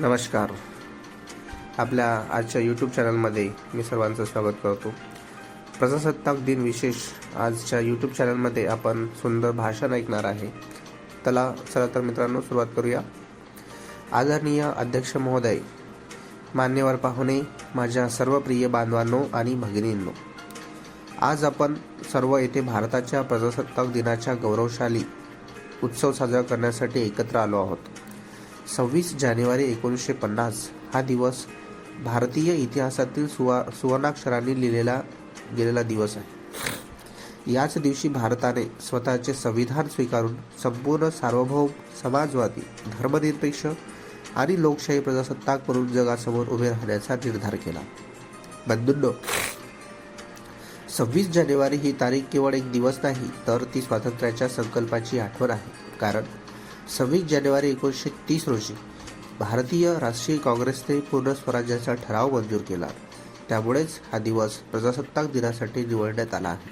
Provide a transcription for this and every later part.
नमस्कार. आपल्या आजच्या यूट्यूब चॅनलमध्ये मी सर्वांचं स्वागत करतो. प्रजासत्ताक दिन विशेष आजच्या यूट्यूब चॅनलमध्ये आपण सुंदर भाषण ऐकणार आहे. त्याला चला तर मित्रांनो सुरुवात करूया. आदरणीय अध्यक्ष महोदय मान्यवर पाहुणे माझ्या सर्व प्रिय बांधवांनो आणि भगिनींनो आज आपण सर्व येथे भारताच्या प्रजासत्ताक दिनाच्या गौरवशाली उत्सव साजरा करण्यासाठी एकत्र आलो आहोत. सव्वीस जानेवारी एकोणीसशे पन्नास हा दिवस भारतीय इतिहासातील सुवा सुवर्णाक्षरांनी लिहिलेला गेलेला दिवस आहे. याच दिवशी भारताने स्वतःचे संविधान स्वीकारून संपूर्ण सार्वभौम समाजवादी धर्मनिरपेक्ष आणि लोकशाही प्रजासत्ताक म्हणून जगासमोर उभे राहण्याचा निर्धार केला. बंधूंनो सव्वीस जानेवारी ही तारीख केवळ एक दिवस नाही तर ती स्वातंत्र्याच्या संकल्पाची आठवण आहे. कारण सव्वीस जानेवारी एकोणीसशे तीस रोजी भारतीय राष्ट्रीय काँग्रेसने पूर्ण स्वराज्याचा ठराव मंजूर केला. त्यामुळेच हा दिवस प्रजासत्ताक दिनासाठी निवडण्यात आला आहे.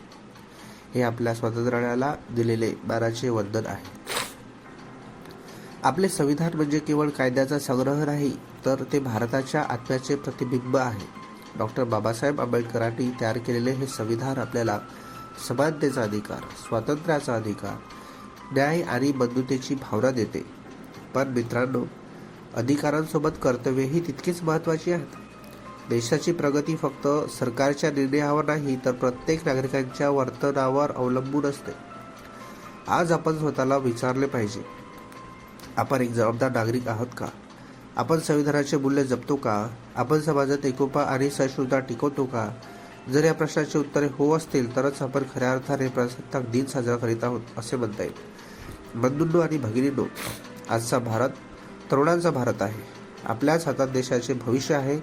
हे आपल्या स्वातंत्र्याला दिलेले मानाचे वंदन आहे. आपले संविधान म्हणजे केवळ कायद्याचा संग्रह नाही तर ते भारताच्या आत्म्याचे प्रतिबिंब आहे. डॉक्टर बाबासाहेब आंबेडकरांनी तयार केलेले हे संविधान आपल्याला समानतेचा अधिकार स्वातंत्र्याचा अधिकार न्याय आणि बंधुतेची भावना देते. पण मित्रांनो अधिकारांसोबत कर्तव्यही तितकीच महत्त्वाची आहेत. देशाची प्रगती फक्त सरकारच्या निर्णयावर नाही तर प्रत्येक नागरिकांच्या वर्तनावर अवलंबून असते. आज आपण स्वतःला विचारले पाहिजे आपण एक जबाबदार नागरिक आहोत का? आपण संविधानाचे मूल्य जपतो का? आपण समाजात एकोपा आणि सहिष्णुता टिकवतो का? जर या प्रश्नाची उत्तरे हो असतील तरच आपण खऱ्या अर्थाने प्रजासत्ताक दिन साजरा करीत आहोत असे म्हणता येईल. बंधूंनो आणि भगिनींनो आजचा भारत तरुणांचा भारत आहे. आपल्याच हातात देशाचे भविष्य आहे.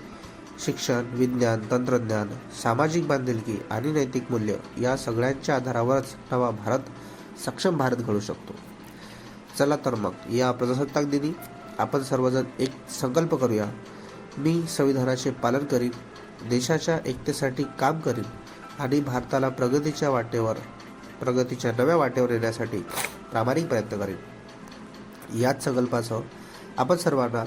शिक्षण विज्ञान तंत्रज्ञान सामाजिक बांधिलकी आणि नैतिक मूल्य या सगळ्यांच्या आधारावरच नवा भारत सक्षम भारत घडू शकतो. चला तर मग या प्रजासत्ताक दिनी आपण सर्वजण एक संकल्प करूया. मी संविधानाचे पालन करीन देशाच्या एकतेसाठी काम करील आणि भारताला प्रगतीच्या वाटेवर प्रगतीच्या नव्या वाटेवर येण्यासाठी प्रामाणिक प्रयत्न करेन. याच संकल्पासह आपण सर्वांना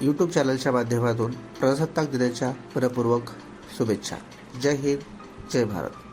यूट्यूब चॅनलच्या माध्यमातून प्रजासत्ताक दिनाच्या मनपूर्वक शुभेच्छा. जय हिंद जय भारत.